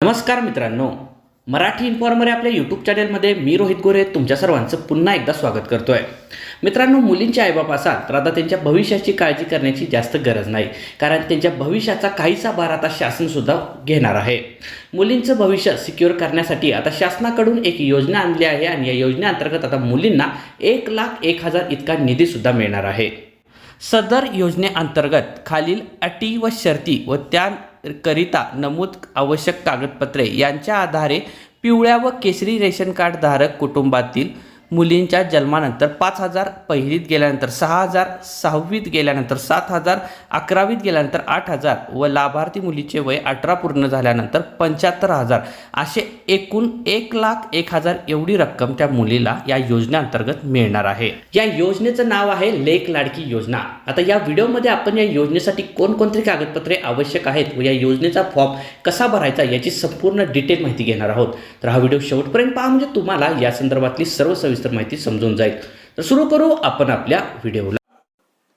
नमस्कार मित्रांनो मराठी इन्फॉर्मर आपल्या यूट्यूब चॅनलमध्ये मी रोहित गोरे तुमच्या सर्वांचं पुन्हा एकदा स्वागत करतोय. मित्रांनो मुलींचे आईबाप असाल तर आता त्यांच्या भविष्याची काळजी करण्याची जास्त गरज नाही कारण त्यांच्या भविष्याचा काहीसा भार आता शासनसुद्धा घेणार आहे. मुलींचं भविष्य सिक्युअर करण्यासाठी आता शासनाकडून एक योजना आणली आहे आणि या योजनेअंतर्गत आता मुलींना एक लाख एक हजार इतका निधीसुद्धा मिळणार आहे. सदर योजनेअंतर्गत खालील अटी व शर्ती व त्या करिता नमूद आवश्यक कागदपत्रे यांच्या आधारे पिवळ्या व केशरी रेशन कार्ड धारक कुटुंबातील मुलींच्या जन्मानंतर पाच हजार पहिलीत गेल्यानंतर सहा हजार सहावीत गेल्यानंतर सात हजार अकरावीत गेल्यानंतर आठ हजार व लाभार्थी मुलीचे वय अठरा पूर्ण झाल्यानंतर पंच्याहत्तर हजार. असे एकूण एक लाख एक हजार एवढी रक्कम त्या मुलीला या योजनेअंतर्गत मिळणार आहे. या योजनेचं नाव आहे लेख लाडकी योजना. आता या व्हिडिओमध्ये आपण या योजनेसाठी कोणकोणती कागदपत्रे आवश्यक आहेत व या योजनेचा फॉर्म कसा भरायचा याची संपूर्ण डिटेल माहिती घेणार आहोत. तर हा व्हिडिओ शेवटपर्यंत पहा म्हणजे तुम्हाला या संदर्भातली सर्व सविस्तर माहिती समजून जाईल. तर सुरू करू आपण आपल्या व्हिडिओला.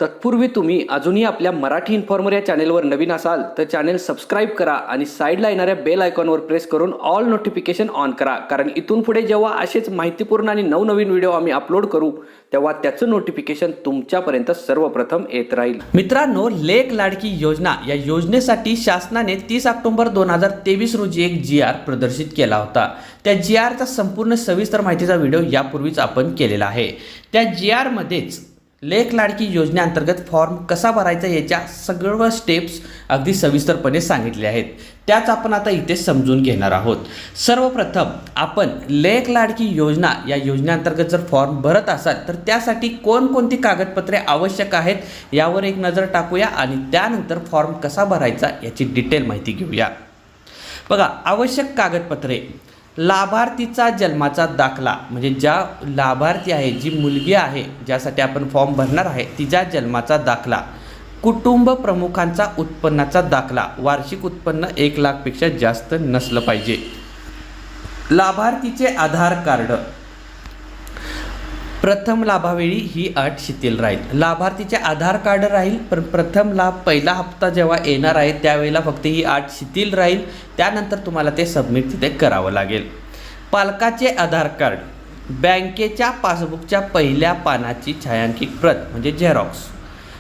तत्पूर्वी तुम्ही अजूनही आपल्या मराठी इन्फॉर्मर या चॅनेलवर नवीन असाल तर चॅनेल सबस्क्राईब करा आणि साईडला येणाऱ्या बेल आयकॉनवर प्रेस करून ऑल नोटिफिकेशन ऑन करा. कारण इथून पुढे जेव्हा असेच माहितीपूर्ण आणि नवनवीन व्हिडिओ आम्ही अपलोड करू तेव्हा त्याचं नोटिफिकेशन तुमच्यापर्यंत सर्वप्रथम येत राहील. मित्रांनो लेख लाडकी योजना या योजनेसाठी शासनाने तीस ऑक्टोबर दोन हजार तेवीस रोजी एक जी आर प्रदर्शित केला होता. त्या जी आरचा संपूर्ण सविस्तर माहितीचा व्हिडिओ यापूर्वीच आपण केलेला आहे. त्या जी आरमध्येच लेख लाडकी योजनेअंतर्गत फॉर्म कसा भरायचा याच्या सर्व स्टेप्स अगदी सविस्तरपणे सांगितले आहेत. त्याच आपण आता इथे समजून घेणार आहोत. सर्वप्रथम आपण लेख लाडकी योजना या योजनेअंतर्गत जर फॉर्म भरत असाल तर त्यासाठी कोणकोणती कागदपत्रे आवश्यक आहेत यावर एक नजर टाकूया आणि त्यानंतर फॉर्म कसा भरायचा याची डिटेल माहिती घेऊया. बघा आवश्यक कागदपत्रे. लाभार्थीचा जन्माचा दाखला. म्हणजे ज्या लाभार्थी आहे जी मुलगी आहे ज्यासाठी आपण फॉर्म भरणार आहे तिच्या जन्माचा दाखला. कुटुंब प्रमुखांचा उत्पन्नाचा दाखला. वार्षिक उत्पन्न एक लाखपेक्षा जास्त नसलं पाहिजे. लाभार्थीचे आधार कार्ड. प्रथम लाभावेळी ही अट शिथिल राहील. लाभार्थीचे आधार कार्ड राहील पण प्रथम लाभ पहिला हप्ता जेव्हा येणार आहे त्यावेळेला फक्त ही अट शिथिल राहील. त्यानंतर तुम्हाला ते सबमिट तिथे करावं लागेल. पालकाचे आधार कार्ड. बँकेच्या पासबुकच्या पहिल्या पानाची छायांकित प्रत म्हणजे झेरॉक्स.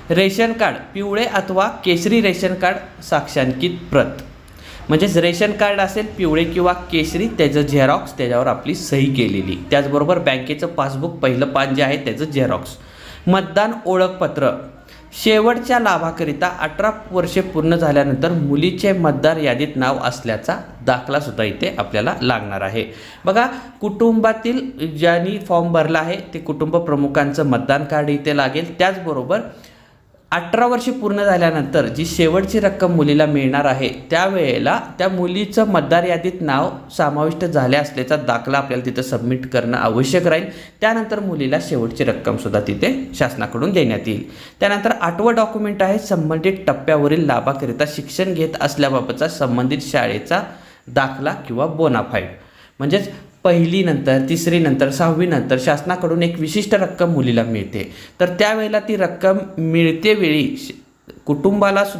Ration card. पिवळे अथवा केशरी रेशन कार्ड साक्षांकित प्रत. म्हणजेच रेशन कार्ड असेल पिवळे किंवा केशरी त्याचं झेरॉक्स त्याच्यावर आपली सही केलेली. त्याचबरोबर बँकेचं पासबुक पहिलं पान जे आहे त्याचं झेरॉक्स मतदान ओळखपत्र. शेवटच्या लाभाकरिता अठरा वर्षे पूर्ण झाल्यानंतर मुलीचे मतदार यादीत नाव असल्याचा दाखलासुद्धा इथे आपल्याला लागणार आहे. बघा कुटुंबातील ज्यांनी फॉर्म भरला आहे ते कुटुंब प्रमुखांचं मतदान कार्ड इथे लागेल. त्याचबरोबर अठरा वर्षे पूर्ण झाल्यानंतर जी शेवटची रक्कम मुलीला मिळणार आहे त्यावेळेला त्या मुलीचं मतदार यादीत नाव समाविष्ट झाले असल्याचा दाखला आपल्याला तिथं सबमिट करणं आवश्यक राहील. त्यानंतर मुलीला शेवटची रक्कमसुद्धा तिथे शासनाकडून देण्यात येईल. त्यानंतर आठवं डॉक्युमेंट आहे संबंधित टप्प्यावरील लाभाकरिता शिक्षण घेत असल्याबाबतचा संबंधित शाळेचा दाखला किंवा बोनाफाईड म्हणजेच पहिलीनंतर तिसरीनंतर सहावीनंतर शासनाकडून एक विशिष्ट रक्कम मुलीला मिळते. तर त्यावेळेला ती रक्कम मिळते वेळी श-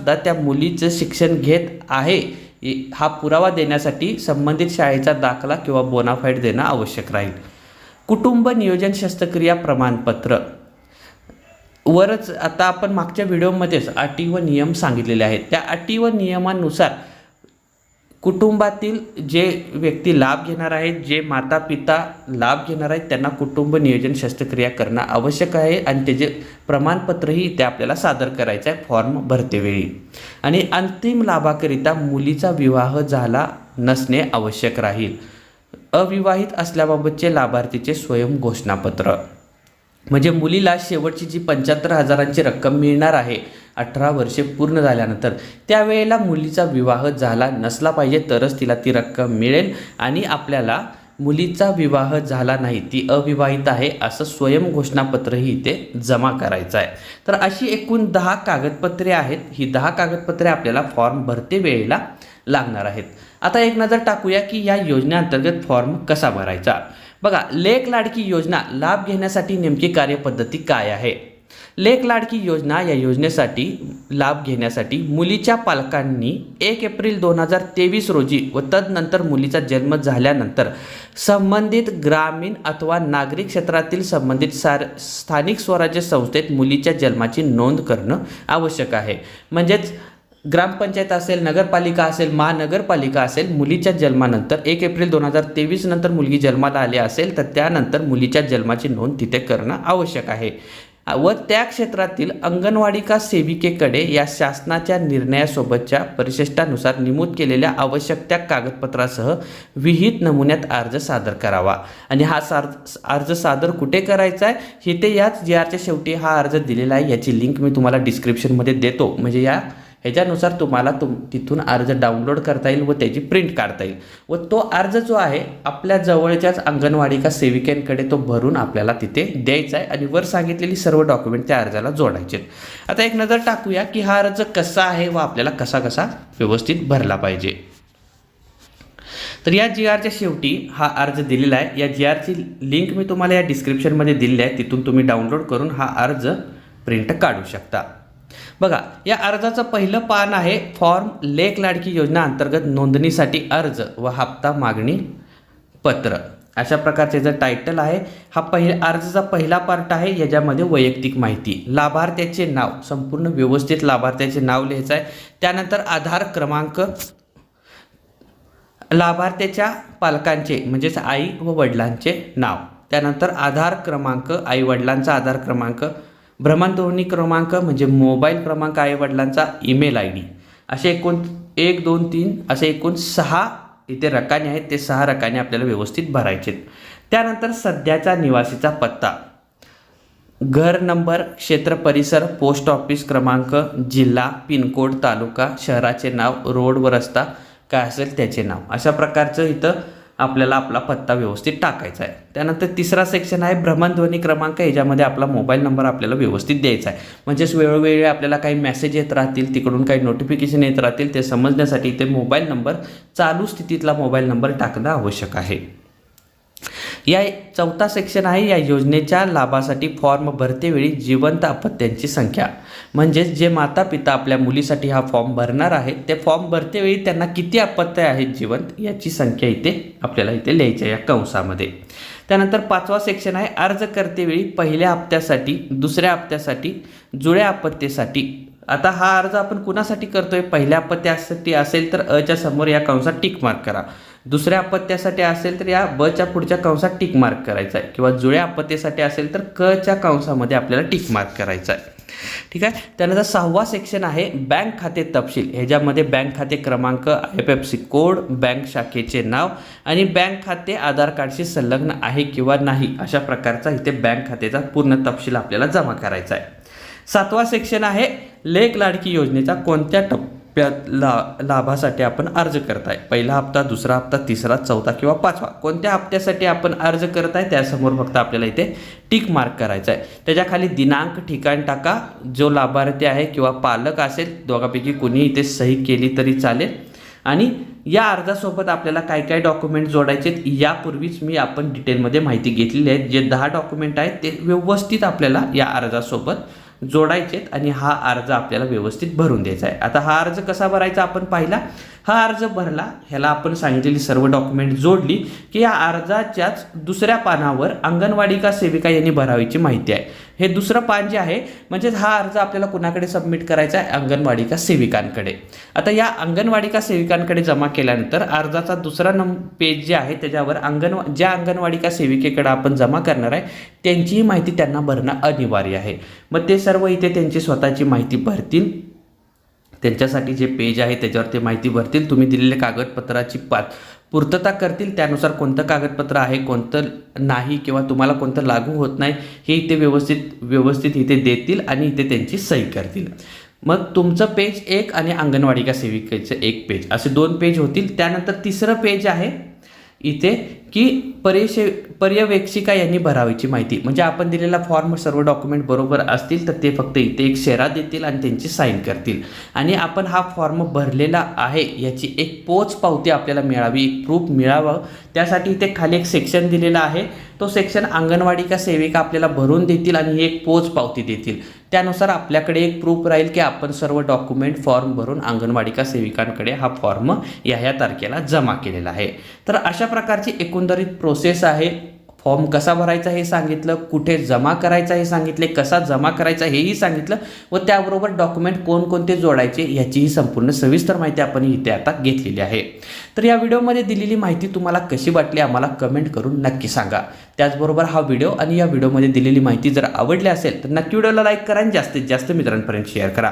त्या मुलीचं शिक्षण घेत आहे हा पुरावा देण्यासाठी संबंधित शाळेचा दाखला किंवा बोनाफाईड देणं आवश्यक राहील. कुटुंब नियोजन शस्त्रक्रिया प्रमाणपत्र. वरच आता आपण मागच्या व्हिडिओमध्येच अटी व नियम सांगितलेले आहेत. त्या अटी व नियमानुसार कुटुंबातील जे व्यक्ती लाभ घेणार आहेत जे माता पिता लाभ घेणार आहेत त्यांना कुटुंब नियोजन शस्त्रक्रिया करणं आवश्यक आहे आणि त्याचे प्रमाणपत्रही ते आपल्याला सादर करायचं आहे फॉर्म भरतेवेळी. आणि अंतिम लाभाकरिता मुलीचा विवाह झाला नसणे आवश्यक राहील. अविवाहित असल्याबाबतचे लाभार्थीचे स्वयं घोषणापत्र. म्हणजे मुलीला शेवटची जी पंच्याहत्तर हजारांची रक्कम मिळणार आहे अठरा वर्षे पूर्ण झाल्यानंतर. त्यावेळेला मुलीचा विवाह झाला नसला पाहिजे तरच तिला ती रक्कम मिळेल आणि आपल्याला मुलीचा विवाह झाला नाही ती अविवाहित आहे असं स्वयं घोषणापत्रही इथे जमा करायचं आहे. तर अशी एकूण दहा कागदपत्रे आहेत. ही दहा कागदपत्रे आपल्याला फॉर्म भरते वेळेला लागणार आहेत. आता एक नजर टाकूया की या योजनेअंतर्गत फॉर्म कसा भरायचा? बघा लेख लाडकी योजना लाभ घेण्यासाठी नेमकी कार्यपद्धती काय आहे? लेख लाडकी योजना या योजनेसाठी लाभ घेण्यासाठी मुलीच्या पालकांनी एक एप्रिल दोन हजार तेवीस रोजी व तदनंतर मुलीचा जन्म झाल्यानंतर संबंधित ग्रामीण अथवा नागरिक क्षेत्रातील संबंधित सार स्थानिक स्वराज्य संस्थेत मुलीच्या जन्माची नोंद करणं आवश्यक आहे. म्हणजेच ग्रामपंचायत असेल नगरपालिका असेल महानगरपालिका असेल मुलीच्या जन्मानंतर एक एप्रिल दोन हजार तेवीस नंतर मुलगी जन्माला आली असेल तर त्यानंतर मुलीच्या जन्माची नोंद तिथे करणं आवश्यक आहे. व त्या क्षेत्रातील अंगणवाडी का सेविकेकडे या शासनाच्या निर्णयासोबतच्या परिशिष्टानुसार नमूद केलेल्या आवश्यक त्या कागदपत्रासह विहित नमुन्यात अर्ज सादर करावा. आणि हा सार अर्ज सादर कुठे करायचा आहे? हे ते याच जी आरच्या शेवटी हा अर्ज दिलेला आहे. याची लिंक मी तुम्हाला डिस्क्रिप्शनमध्ये देतो. म्हणजे या ह्याच्यानुसार तुम्हाला तुम तिथून अर्ज डाउनलोड करता येईल व त्याची प्रिंट काढता येईल. व तो अर्ज जो आहे आपल्या जवळच्याच अंगणवाडी का सेविकेंकडे तो भरून आपल्याला तिथे द्यायचा आहे आणि वर सांगितलेली सर्व डॉक्युमेंट त्या अर्जाला जोडायचे आहेत. आता एक नजर टाकूया की हा अर्ज कसा आहे व आपल्याला कसा कसा व्यवस्थित भरला पाहिजे. तर या जी आरच्या शेवटी हा अर्ज दिलेला आहे. या जी आरची लिंक मी तुम्हाला या डिस्क्रिप्शनमध्ये दिलेली आहे. तिथून तुम्ही डाउनलोड करून हा अर्ज प्रिंट काढू शकता. बघा या अर्जाचं पहिलं पान आहे फॉर्म लेख लाडकी योजना अंतर्गत नोंदणीसाठी अर्ज व हप्ता मागणी पत्र. अशा प्रकारचे जर टायटल आहे हा पहिला अर्जाचा पहिला पार्ट आहे याच्यामध्ये वैयक्तिक माहिती. लाभार्थ्याचे नाव संपूर्ण व्यवस्थित लाभार्थ्याचे नाव लिहायचं आहे. त्यानंतर आधार क्रमांक लाभार्थ्याच्या पालकांचे म्हणजेच आई व वडिलांचे नाव. त्यानंतर आधार क्रमांक आई वडिलांचा आधार क्रमांक भ्रमणध्वनी क्रमांक म्हणजे मोबाईल क्रमांक आई वडिलांचा ईमेल आय डी. असे एकूण एक दोन तीन असे एकूण सहा इथे रकाने आहेत. ते सहा रकाने आपल्याला व्यवस्थित भरायचे आहेत. त्यानंतर सध्याचा निवासीचा पत्ता. घर नंबर क्षेत्र परिसर पोस्ट ऑफिस क्रमांक जिल्हा पिनकोड तालुका शहराचे नाव रोड व रस्ता काय असेल त्याचे नाव. अशा प्रकारचं इथं आपल्याला आपला पत्ता व्यवस्थित टाकायचा आहे. त्यानंतर तिसरा सेक्शन आहे भ्रमणध्वनी क्रमांक. याच्यामध्ये आपला मोबाईल नंबर आपल्याला व्यवस्थित द्यायचा आहे. म्हणजेच वेळोवेळी आपल्याला काही मेसेज येत राहतील तिकडून काही नोटिफिकेशन येत राहतील ते समजण्यासाठी ते मोबाईल नंबर चालू स्थितीतला मोबाईल नंबर टाकणं आवश्यक आहे. या चौथा सेक्शन आहे या योजनेच्या लाभासाठी फॉर्म भरतेवेळी जिवंत अपत्यांची संख्या. म्हणजेच जे माता पिता आपल्या मुलीसाठी हा फॉर्म भरणार आहेत ते फॉर्म भरतेवेळी त्यांना किती अपत्य आहेत जिवंत याची संख्या इथे आपल्याला इथे लिहायची आहे या कंसामध्ये. त्यानंतर पाचवा सेक्शन आहे अर्ज करतेवेळी पहिल्या हप्त्यासाठी दुसऱ्या हप्त्यासाठी जुळ्या आपत्तीसाठी आता हा अर्ज आपण कुणासाठी करतोय? पहिल्या अपत्यासाठी असेल तर अच्या समोर या कंसात टिक मार्क करा. दुसऱ्या अपत्यासाठी असेल तर या बच्या पुढच्या कंसात टिक मार्क करायचा आहे. किंवा जुळ्या अपत्यासाठी असेल तर कच्या कंसामध्ये आपल्याला टिक मार्क करायचा आहे. ठीक आहे? त्यानंतर सहावा सेक्शन आहे बँक खाते तपशील. ह्याच्यामध्ये बँक खाते क्रमांक I F F C code bank शाखेचे नाव आणि बँक खाते आधार कार्डशी संलग्न आहे किंवा नाही अशा प्रकारचा इथे बँक खात्याचा पूर्ण तपशील आपल्याला जमा करायचा आहे. सातवा सेक्शन आहे लेख लाडकी योजनेचा कोणत्या प्या ला लाभासाठी आपण अर्ज करताय. पहिला हप्ता दुसरा हप्ता तिसरा चौथा किंवा पाचवा. कोणत्या हप्त्यासाठी आपण अर्ज करताय? त्यासमोर फक्त आपल्याला इथे टिक मार्क करायचा आहे त्याच्याखाली दिनांक ठिकाण टाका. जो लाभार्थी आहे किंवा पालक असेल दोघांपैकी कुणी इथे सही केली तरी चालेल. आणि या अर्जासोबत आपल्याला काय काय डॉक्युमेंट जोडायचे आहेत, यापूर्वीच मी आपण डिटेलमध्ये माहिती घेतलेली आहे. जे दहा डॉक्युमेंट आहेत ते व्यवस्थित आपल्याला या अर्जासोबत जोडायचे आहेत आणि हा अर्ज आपल्याला व्यवस्थित भरून द्यायचा आहे. आता हा अर्ज कसा भरायचा आपण पाहिला? हा अर्ज भरला ह्याला आपण सांगितलेली सर्व डॉक्युमेंट जोडली की या अर्जाच्याच दुसऱ्या पानावर अंगणवाडी का सेविका यांनी भरावीची माहिती आहे. हे दुसरं पान जे आहे म्हणजेच हा अर्ज आपल्याला कुणाकडे सबमिट करायचा आहे? अंगणवाडिका सेविकांकडे. आता या अंगणवाडिका सेविकांकडे जमा केल्यानंतर अर्जाचा दुसरा नं पेज जे आहे त्याच्यावर अंगणवा ज्या अंगणवाडी का सेविकेकडे आपण जमा करणार आहे त्यांचीही माहिती त्यांना भरणं अनिवार्य आहे. मग ते सर्व इथे त्यांची स्वतःची माहिती भरतील. त्यांच्यासाठी जे पेज आहे त्याच्यावर ते माहिती भरतील. तुम्ही दिलेल्या कागदपत्राची पात पूर्तता करतील. त्यानुसार कोणतं कागदपत्र आहे कोणतं नाही किंवा तुम्हाला कोणतं लागू होत नाही हे इथे व्यवस्थित व्यवस्थित इथे देतील आणि इथे त्यांची सही करतील. मग तुमचं पेज एक आणि अंगणवाडी का सेविकेचं एक पेज. असे दोन पेज होतील. त्यानंतर तिसरं पेज आहे इथे की पर्यशे पर्यवेक्षिका यांनी भरावीची माहिती. म्हणजे आपण दिलेला फॉर्म सर्व डॉक्युमेंट बरोबर असतील तर ते फक्त इथे एक शेरा देतील आणि त्यांची साईन करतील. आणि आपण हा फॉर्म भरलेला आहे याची एक पोच पावती आपल्याला मिळावी एक प्रूफ मिळावं. त्यासाठी इथे खाली एक सेक्शन दिलेलं आहे. तो सेक्शन अंगणवाडी का सेविका आपल्याला भरून देतील आणि एक पोच पावती देतील. त्यानुसार आपल्याकडे एक प्रूफ राहील की आपण सर्व डॉक्युमेंट फॉर्म भरून अंगणवाडीका सेविकांकडे हा फॉर्म या ह्या तारखेला जमा केलेला आहे. तर अशा प्रकारची एकंदरीत प्रोसेस आहे. फॉर्म कसा भरायचा हे सांगितलं कुठे जमा करायचा हे सांगितले कसा जमा करायचा हेही सांगितलं व त्याबरोबर डॉक्युमेंट कोणकोणते जोडायचे याचीही संपूर्ण सविस्तर माहिती आपण इथे आता घेतलेली आहे. तर या व्हिडिओमध्ये दिलेली माहिती तुम्हाला कशी वाटली आम्हाला कमेंट करून नक्की सांगा. त्याचबरोबर हा व्हिडिओ आणि या व्हिडिओमध्ये दिलेली माहिती जर आवडली असेल तर नक्की व्हिडिओला लाईक करा आणि जास्तीत जास्त मित्रांपर्यंत शेअर करा.